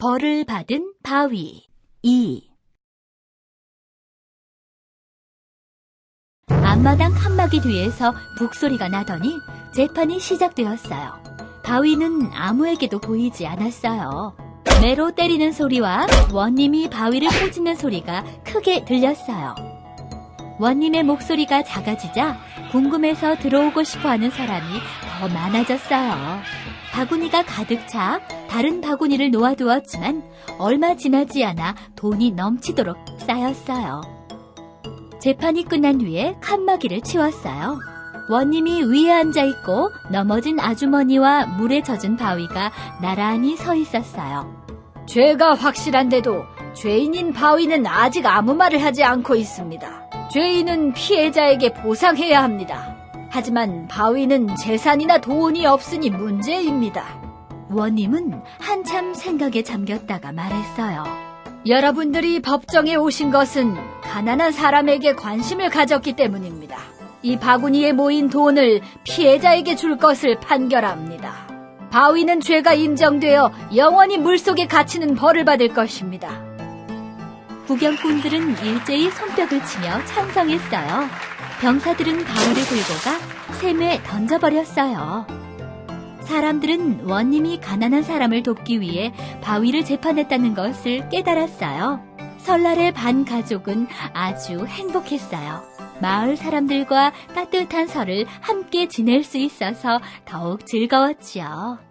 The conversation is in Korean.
벌을 받은 바위 2 앞마당 칸막이 뒤에서 북소리가 나더니 재판이 시작되었어요. 바위는 아무에게도 보이지 않았어요. 매로 때리는 소리와 원님이 바위를 꼬집는 소리가 크게 들렸어요. 원님의 목소리가 작아지자 궁금해서 들어오고 싶어 하는 사람이 더 많아졌어요. 바구니가 가득 차 다른 바구니를 놓아두었지만 얼마 지나지 않아 돈이 넘치도록 쌓였어요. 재판이 끝난 뒤에 칸막이를 치웠어요. 원님이 위에 앉아 있고 넘어진 아주머니와 물에 젖은 바위가 나란히 서 있었어요. 죄가 확실한데도 죄인인 바위는 아직 아무 말을 하지 않고 있습니다. 죄인은 피해자에게 보상해야 합니다. 하지만 바위는 재산이나 돈이 없으니 문제입니다. 원님은 한참 생각에 잠겼다가 말했어요. 여러분들이 법정에 오신 것은 가난한 사람에게 관심을 가졌기 때문입니다. 이 바구니에 모인 돈을 피해자에게 줄 것을 판결합니다. 바위는 죄가 인정되어 영원히 물속에 갇히는 벌을 받을 것입니다. 구경꾼들은 일제히 손뼉을 치며 찬성했어요. 병사들은 바위를 들고 가 샘에 던져버렸어요. 사람들은 원님이 가난한 사람을 돕기 위해 바위를 재판했다는 것을 깨달았어요. 설날의 반 가족은 아주 행복했어요. 마을 사람들과 따뜻한 설을 함께 지낼 수 있어서 더욱 즐거웠지요.